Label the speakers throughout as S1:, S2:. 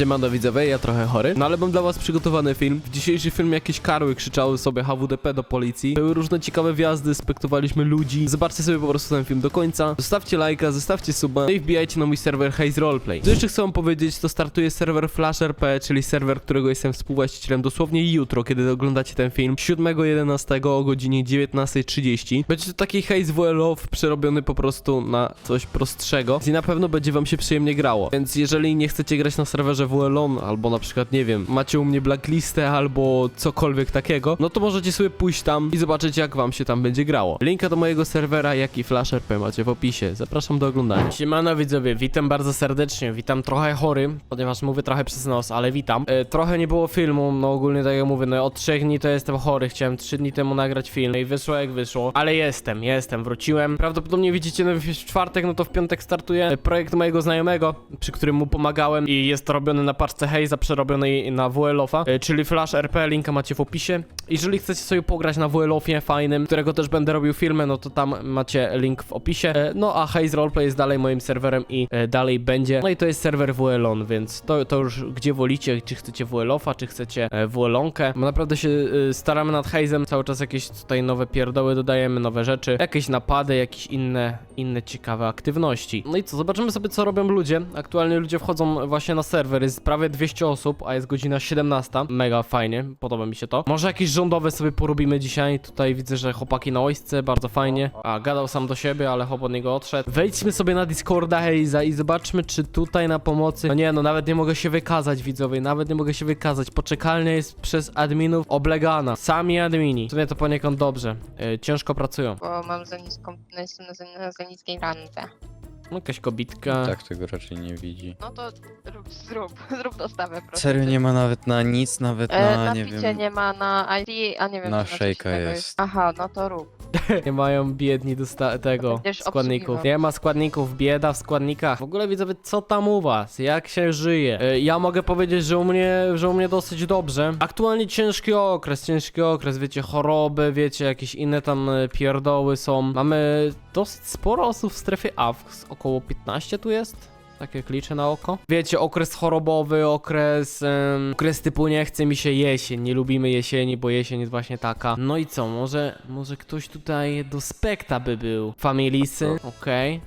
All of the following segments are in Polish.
S1: Siemano widzowie, ja trochę chory, no ale mam dla was przygotowany film. W dzisiejszy film jakieś karły krzyczały sobie HWDP do policji. Były różne ciekawe wjazdy, spektowaliśmy ludzi. Zobaczcie sobie po prostu ten film do końca. Zostawcie lajka, zostawcie suba no i wbijajcie na mój serwer Haze Roleplay. Co jeszcze chcę wam powiedzieć, to startuje serwer Flash.rp, czyli serwer, którego jestem współwłaścicielem dosłownie jutro, kiedy oglądacie ten film. 7.11 o godzinie 19.30. Będzie to taki Haze WLOW przerobiony po prostu na coś prostszego i na pewno będzie wam się przyjemnie grało. Więc jeżeli nie chcecie grać na serwerze WLON, albo na przykład, nie wiem, macie u mnie blacklistę albo cokolwiek takiego, no to możecie sobie pójść tam i zobaczyć jak wam się tam będzie grało. Linka do mojego serwera, jak i Flash RP macie w opisie. Zapraszam do oglądania. Siemano widzowie, witam bardzo serdecznie. Witam trochę chory, ponieważ mówię trochę przez nos, ale witam. E, trochę nie było filmu, no ogólnie tak jak mówię, no od trzech dni to jestem chory. Chciałem trzy dni temu nagrać film no i wyszło jak wyszło. Ale jestem, jestem, wróciłem. Prawdopodobnie widzicie, no w czwartek, no to w piątek startuje e, projekt mojego znajomego, przy którym mu pomagałem i jest to robione na paczce Haze'a przerobionej na WLOFa, e, czyli Flash RP, linka macie w opisie. Jeżeli chcecie sobie pograć na WLOFie fajnym, którego też będę robił filmy, no to tam macie link w opisie. E, No a Haze Roleplay jest dalej moim serwerem i e, dalej będzie. No i to jest serwer WLON, więc to, to już gdzie wolicie, czy chcecie WLOFa, czy chcecie WLONkę. Naprawdę się staramy nad Hazem, cały czas jakieś tutaj nowe pierdoły dodajemy, nowe rzeczy, jakieś napady, jakieś inne, inne ciekawe aktywności. No i co, zobaczymy sobie co robią ludzie. Aktualnie ludzie wchodzą właśnie na serwer, jest prawie 200 osób, a jest godzina 17. Mega fajnie, podoba mi się to. Może jakieś rządowe sobie porobimy dzisiaj. Tutaj widzę, że chłopaki na ojsce, bardzo fajnie. A, gadał sam do siebie, ale chłop od niego odszedł. Wejdźmy sobie na Discorda Heiza i zobaczmy, czy tutaj na pomocy... No nie, no nawet nie mogę się wykazać, widzowie, nawet nie mogę się wykazać. Poczekalnia jest przez adminów oblegana. Sami admini. W sumie to poniekąd dobrze. Yy, ciężko pracują.
S2: bo mam za niską, no jestem na za, na za niskiej randze.
S1: No, Jakaś kobitka.
S3: Tak tego raczej nie widzi.
S2: No to rób, zrób, zrób dostawę proszę.
S3: Serio nie ma nawet na nic, nawet
S2: E,
S3: na
S2: na
S3: nie
S2: picie
S3: wiem.
S2: nie ma, na ID, a nie wiem.
S3: Na
S2: czy coś
S3: szejka
S2: innego
S3: jest.
S2: Aha, no to rób.
S1: Nie mają biedni dosta- tego
S2: Będziesz
S1: składników.
S2: obsługiwał.
S1: Nie ma składników, bieda w składnikach. W ogóle widzowie, co tam u was? Jak się żyje? E, Ja mogę powiedzieć, że u mnie, że u mnie dosyć dobrze. Aktualnie ciężki okres, ciężki okres, wiecie, choroby, wiecie, jakieś inne tam e, pierdoły są. Mamy dosyć sporo osób w strefie A, około 15 tu jest. Tak jak liczę na oko. Wiecie, okres chorobowy, okres, em, okres typu nie chce mi się jesień, nie lubimy jesieni, bo jesień jest właśnie taka. No i co, może, może ktoś tutaj do spekta by był? Familisy, okej.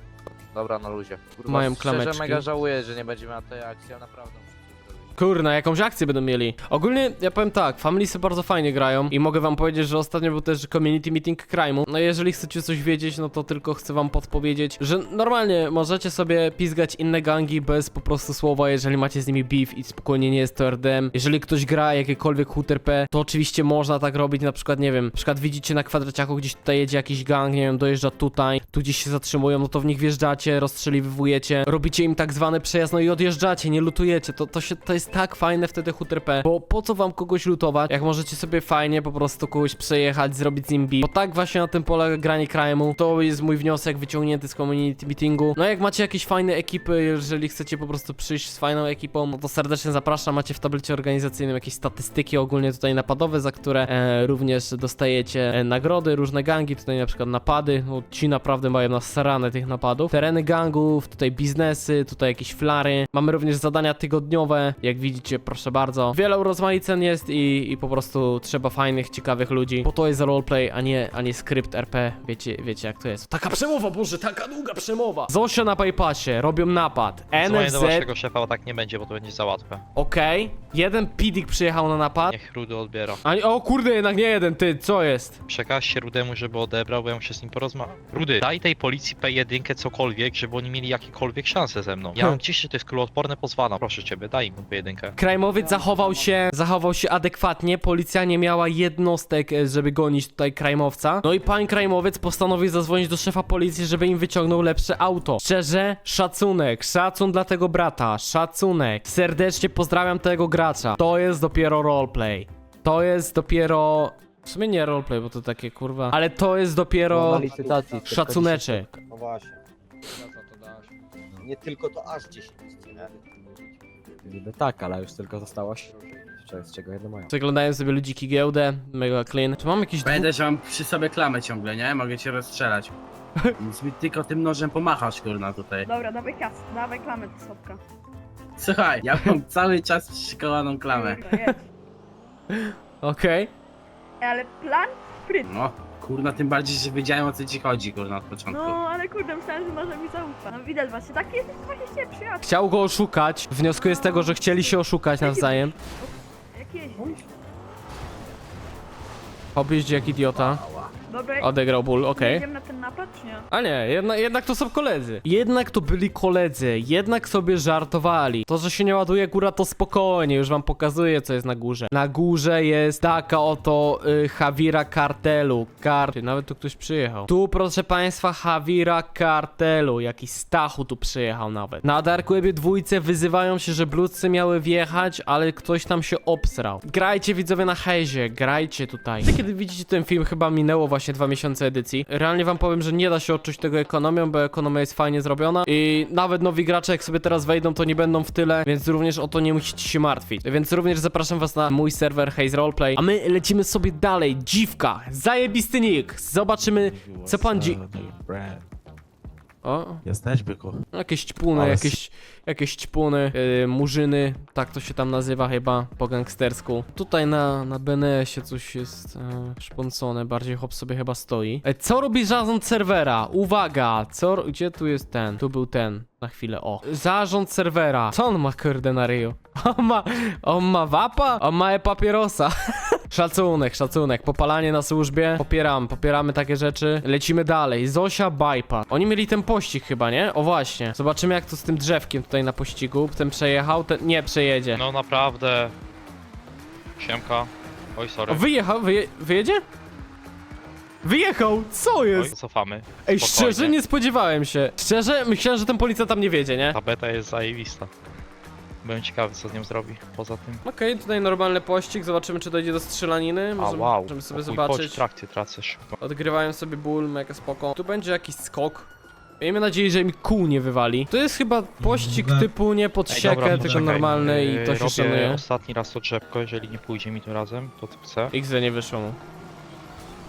S4: Dobra, na luzie. Kurwa,
S1: Mają
S4: szczerze
S1: klameczki.
S4: mega żałuję, że nie będziemy na tej akcji, naprawdę.
S1: Kurna, jakąś akcję będą mieli. Ogólnie, ja powiem tak, Familisy bardzo fajnie grają i mogę wam powiedzieć, że ostatnio był też community meeting Crime'u. No jeżeli chcecie coś wiedzieć, no to tylko chcę wam podpowiedzieć, że normalnie możecie sobie pizgać inne gangi bez po prostu słowa, jeżeli macie z nimi beef i spokojnie nie jest to RDM. Jeżeli ktoś gra jakiekolwiek HUTRP, to oczywiście można tak robić, na przykład, nie wiem, na przykład widzicie na kwadraciaku gdzieś tutaj jedzie jakiś gang, nie wiem, dojeżdża tutaj, tu gdzieś się zatrzymują, no to w nich wjeżdżacie, rozstrzeliwujecie, robicie im tak zwany przejazd, no i odjeżdżacie, nie lutujecie, to, to, się, to jest tak fajne wtedy HUTRP, bo po co wam kogoś lutować, jak możecie sobie fajnie po prostu kogoś przejechać, zrobić z nim beef, bo tak właśnie na tym polega granie crime'u, to jest mój wniosek wyciągnięty z community meetingu, no jak macie jakieś fajne ekipy, jeżeli chcecie po prostu przyjść z fajną ekipą, no to serdecznie zapraszam, macie w tablecie organizacyjnym jakieś statystyki ogólnie tutaj napadowe, za które e, również dostajecie e, nagrody, różne gangi, tutaj na przykład napady, no ci naprawdę mają nasrane tych napadów, tereny gangów, tutaj biznesy, tutaj jakieś flary, mamy również zadania tygodniowe, jak widzicie, proszę bardzo, wiele urozmaicen jest i, i po prostu trzeba fajnych, ciekawych ludzi, bo to jest roleplay, a nie, a nie skrypt RP, wiecie, wiecie jak to jest. Taka przemowa, boże, taka długa przemowa! Zosia na Paypassie, robią napad,
S5: Dzwonię
S1: NFZ,
S5: do waszego szefa, bo tak nie będzie, bo to będzie za łatwe.
S1: okej, jeden pidik przyjechał na napad,
S5: Niech Rudy odbiera.
S1: a o kurde, jednak nie jeden, ty, co jest?
S5: Przekażcie Rudemu, żeby odebrał, bo ja muszę z nim porozmawiać. Rudy, daj tej policji P1 cokolwiek, żeby oni mieli jakiekolwiek szanse ze mną. Ja
S1: Hm.
S5: mam gdzieś, że to jest kuloodporne, pozwalam. Proszę ciebie, daj im P1.
S1: Krajmowiec zachował się, zachował się adekwatnie, policja nie miała jednostek, e, żeby gonić tutaj krajmowca. No i pan krajmowiec postanowił zadzwonić do szefa policji, żeby im wyciągnął lepsze auto. Szczerze, szacunek, szacun dla tego brata, szacunek. Serdecznie pozdrawiam tego gracza. To jest dopiero roleplay. To jest dopiero... W sumie nie roleplay, bo to takie kurwa... Ale to jest dopiero
S6: na licytacji. tylko
S1: szacuneczek.
S6: 10. No właśnie. Nie tylko to aż 10, nie?
S7: Niby tak, ale już tylko zostałaś. Z czego jedno mają.
S1: Przeglądają sobie ludziki giełdę, mega clean. Czy mam jakiś dwu...
S8: Pamiętaj, że mam przy sobie klamę ciągle, nie? Mogę cię rozstrzelać. Więc mi tylko tym nożem pomachasz, kurna, tutaj.
S9: Dobra, dawaj kas, dawaj klamę do słopka.
S8: Słuchaj, ja mam cały czas przyszykowaną klamę.
S9: Jedź.
S1: Okej.
S9: Ale plan sprytny.
S8: No, kurna, tym bardziej, że wiedziałem o co ci chodzi, kurna, od początku.
S9: No, ale kurde, myślałem, że może mi zaufa. No widać właśnie, taki jesteś właśnie przyjaciół.
S1: Chciał go oszukać. Wnioskuję z tego, że chcieli się oszukać nawzajem.
S9: Jak jeździ.
S1: Objeździ jak idiota.
S9: Dobra,
S1: Odegrał ból, okej.
S9: jedziemy na ten napad, czy nie?
S1: A nie, jedna, jednak to są koledzy. Jednak to byli koledzy, jednak sobie żartowali. To, że się nie ładuje góra, to spokojnie, już wam pokazuję, co jest na górze. Na górze jest taka oto y, Havira Kartelu. Karty, nawet tu ktoś przyjechał. Tu, proszę państwa, Havira Kartelu. Jakiś Stachu tu przyjechał nawet. Na Dark Webie dwójce wyzywają się, że bludcy miały wjechać, ale ktoś tam się obsrał. Grajcie widzowie na hezie, grajcie tutaj. Kiedy widzicie ten film, chyba minęło właśnie dwa miesiące edycji. Realnie wam powiem, że nie da się odczuć tego ekonomią, bo ekonomia jest fajnie zrobiona i nawet nowi gracze, jak sobie teraz wejdą, to nie będą w tyle, więc również o to nie musicie się martwić. Więc również zapraszam was na mój serwer Haze Roleplay, a my lecimy sobie dalej. Dziwka, zajebisty nick. Zobaczymy, co pan dzi... O,
S10: Jesteś, byku.
S1: Jakieś ćpuny,
S10: Ale
S1: jakieś, jakieś ćpuny, yy, murzyny, tak to się tam nazywa chyba po gangstersku. Tutaj na, na BNS-ie coś jest e, szponcone, bardziej hop sobie chyba stoi. E, co robi zarząd serwera? Uwaga, co, ro- gdzie tu jest ten? Tu był ten, na chwilę, o. Zarząd serwera. Co on ma kurde na ryju? On ma, on ma wapa? On ma e papierosa. Szacunek, szacunek. Popalanie na służbie. Popieram, popieramy takie rzeczy. Lecimy dalej. Zosia Bypass. Oni mieli ten pościg chyba, nie? O właśnie. Zobaczymy jak to z tym drzewkiem tutaj na pościgu. Ten przejechał, ten nie przejedzie.
S5: No naprawdę. Siemka. Oj, sorry.
S1: O, wyjechał, wyje, wyjedzie? Wyjechał! Co
S5: Oj,
S1: jest?
S5: cofamy.
S1: Ej,
S5: spokojnie.
S1: szczerze nie spodziewałem się. Szczerze myślałem, że ten policjant tam nie wiedzie, nie?
S5: Ta beta jest zajebista. Byłem ciekawy, co z nią zrobi. Poza tym.
S1: Okej, tutaj normalny pościg. Zobaczymy, czy dojdzie do strzelaniny.
S5: A
S1: Możemy,
S5: wow.
S1: możemy sobie
S5: O chuj, Chodź,
S1: zobaczyć.
S5: trakcję tracę szybko.
S1: Odgrywają sobie ból, mega spoko. Tu będzie jakiś skok. Miejmy nadzieję, że mi kół nie wywali. To jest chyba pościg typu nie pod
S5: Ej,
S1: siekę,
S5: dobra,
S1: tylko
S5: poczekaj.
S1: normalny
S5: Yy,
S1: i to się
S5: robię
S1: szanuje.
S5: ostatni raz to drzewko, jeżeli nie pójdzie mi tym razem, to chcę.
S1: XZ nie wyszło mu.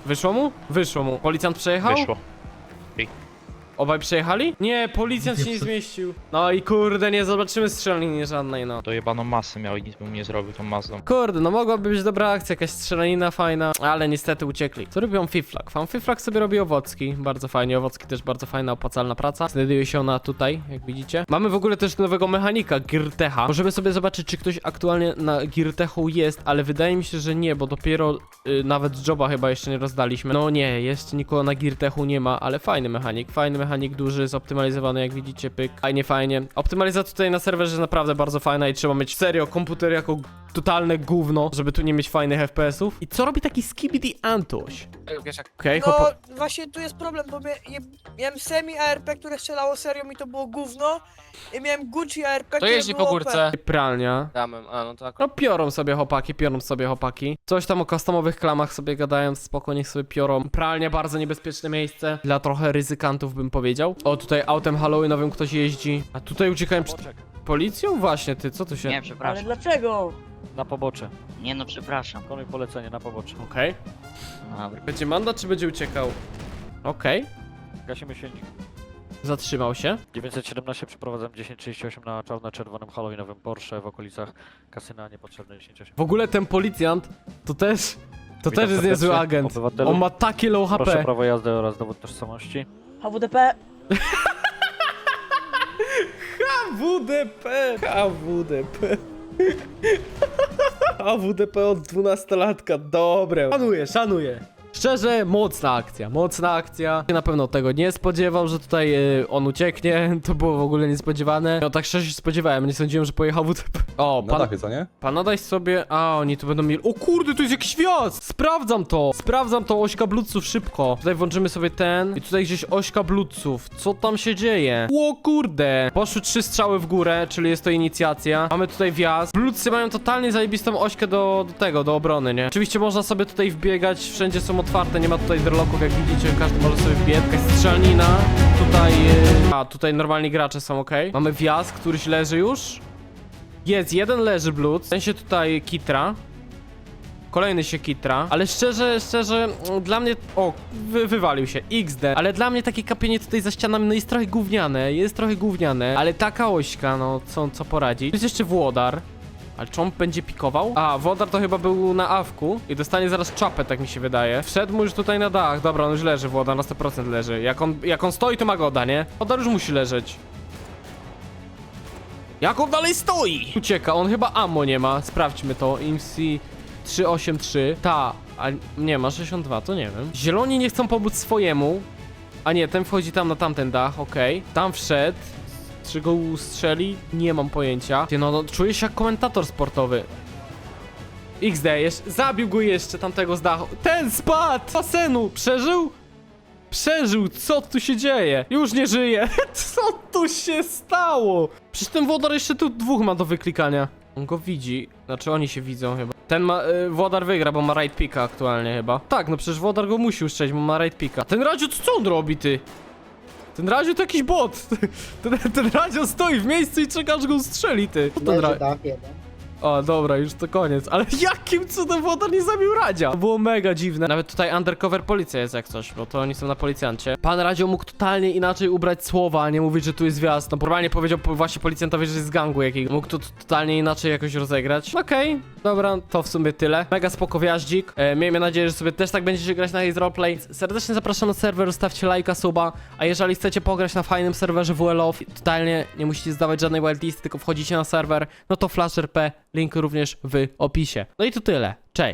S1: Wyszło mu? Wyszło mu. Policjant przejechał?
S5: Wyszło.
S1: Obaj przejechali? Nie, policjant się nie zmieścił. No i kurde, nie zobaczymy strzelaniny żadnej, no.
S5: To jebaną masę miał i nic bym nie zrobił tą Mazdą.
S1: Kurde, no mogłaby być dobra akcja, jakaś strzelanina fajna, ale niestety uciekli. Co robią Fiflak? Fan Fiflak sobie robi owocki, bardzo fajnie, owocki też bardzo fajna, opłacalna praca. Znajduje się ona tutaj, jak widzicie. Mamy w ogóle też nowego mechanika, Girtecha. Możemy sobie zobaczyć, czy ktoś aktualnie na Girtechu jest, ale wydaje mi się, że nie, bo dopiero y, nawet joba chyba jeszcze nie rozdaliśmy. No nie, jeszcze nikogo na Girtechu nie ma, ale fajny mechanik, fajny mechanik, duży, zoptymalizowany, jak widzicie, pyk. Fajnie, fajnie. Optymalizacja tutaj na serwerze jest naprawdę bardzo fajna i trzeba mieć serio komputer jako totalne gówno, żeby tu nie mieć fajnych FPS-ów. I co robi taki Skibidi Antoś? Okej,
S11: No
S1: okay,
S11: właśnie tu jest problem, bo mia- je- miałem semi ARP, które strzelało serią i to było gówno. I miałem Gucci ARP,
S12: To
S11: które
S12: jeździ
S11: było
S12: po
S11: OP.
S12: górce.
S1: pralnia.
S12: Damem, a no tak.
S1: No piorą sobie chłopaki, piorą sobie chłopaki. Coś tam o customowych klamach sobie gadają, spoko, niech sobie piorą. Pralnia, bardzo niebezpieczne miejsce. Dla trochę ryzykantów bym powiedział. O, tutaj autem halloweenowym ktoś jeździ. A tutaj uciekałem przed policją? Właśnie, ty, co tu się...
S13: Nie,
S9: Ale
S13: przepraszam.
S9: dlaczego?
S7: Na pobocze.
S13: Nie no, przepraszam.
S7: Konuj polecenie na pobocze.
S1: Okej.
S13: Dobra.
S1: Będzie mandat, czy będzie uciekał? Okej.
S7: Gasimy silnik.
S1: Zatrzymał się.
S7: 917 przeprowadzam 1038 na czarno-czerwonym halloweenowym Porsche w okolicach kasyna niepotrzebny 1038.
S1: W ogóle ten policjant, to też... To
S7: Witam
S1: też jest niezły agent.
S7: obywatelu.
S1: On ma takie low
S7: Proszę
S1: HP.
S7: prawo jazdy oraz dowód tożsamości.
S9: HWDP.
S1: HWDP, HWDP. HWDP od 12-latka, dobre. Szanuję, szanuję. Szczerze, mocna akcja, mocna akcja. Na pewno tego nie spodziewał, że tutaj y, on ucieknie. To było w ogóle niespodziewane. No tak szczerze się spodziewałem, nie sądziłem, że pojechał WDP. O, pan,
S10: co nie?
S1: pan nadaj sobie... A, oni tu będą mieli... O kurde, to jest jakiś wjazd! Sprawdzam to! Sprawdzam to, ośka bludców, szybko. Tutaj włączymy sobie ten. I tutaj gdzieś ośka bludców. Co tam się dzieje? O kurde! Poszły trzy strzały w górę, czyli jest to inicjacja. Mamy tutaj wjazd. Bludcy mają totalnie zajebistą ośkę do, do tego, do obrony, nie? Oczywiście można sobie tutaj wbiegać, wszędzie są otwarte, nie ma tutaj drloków, jak widzicie, każdy może sobie wbiec. Jakaś strzelnina. Tutaj... y, A, tutaj normalni gracze są, ok. Mamy wjazd, któryś leży już. Jest, jeden leży blud, w sensie tutaj kitra. Kolejny się kitra. Ale szczerze, szczerze, mm, dla mnie... O, wy, wywalił się. XD. Ale dla mnie takie kapienie tutaj za ścianami, no jest trochę gówniane. Jest trochę gówniane. Ale taka ośka, no co, co poradzić. Jest jeszcze Włodar. Ale czy on będzie pikował? A, Wodar to chyba był na awku i dostanie zaraz czapę, tak mi się wydaje. Wszedł mu już tutaj na dach. Dobra, on już leży, Wodar na 100% leży. Jak on, jak on stoi, to ma goda, nie? Wodar już musi leżeć. Jak on dalej stoi? Ucieka, on chyba ammo nie ma. Sprawdźmy to. IMC 383. Ta, a nie ma 62, to nie wiem. Zieloni nie chcą pomóc swojemu. A nie, ten wchodzi tam na tamten dach, okej. Tam wszedł. Czy go ustrzeli? Nie mam pojęcia. No, no czuję się jak komentator sportowy. XD, jeszcze, zabił go jeszcze tamtego z dachu. Ten spadł! z Basenu! Przeżył? Przeżył, co tu się dzieje? Już nie żyje. Co tu się stało? Przecież ten wodar jeszcze tu dwóch ma do wyklikania. On go widzi, znaczy oni się widzą chyba. Ten ma, y, wodar wygra, bo ma right picka aktualnie chyba. Tak, no przecież wodar go musi uszczeć, bo ma right picka. Ten Radziu, co on robi, ty? Ten Radziu to jakiś bot. Ten, ten Radziu stoi w miejscu i czeka, aż go strzeli, ty. Ten Ra... O, dobra, już to koniec. Ale jakim cudem wodar nie zabił Radzia? To było mega dziwne. Nawet tutaj undercover policja jest jak coś, bo to oni są na policjancie. Pan Radzio mógł totalnie inaczej ubrać słowa, a nie mówić, że tu jest wjazd. No normalnie powiedział po- właśnie policjantowi, że jest z gangu jakiego. Mógł to totalnie inaczej jakoś rozegrać. Okej, dobra, to w sumie tyle. Mega spoko wjaździk. E, miejmy nadzieję, że sobie też tak będziecie grać na Haze Roleplay. Serdecznie zapraszam na serwer, stawcie lajka, suba. A jeżeli chcecie pograć na fajnym serwerze WLO, totalnie nie musicie zdawać żadnej wildlisty, tylko wchodzicie na serwer, no to Flash RP, link również w opisie. No i to tyle. Cześć!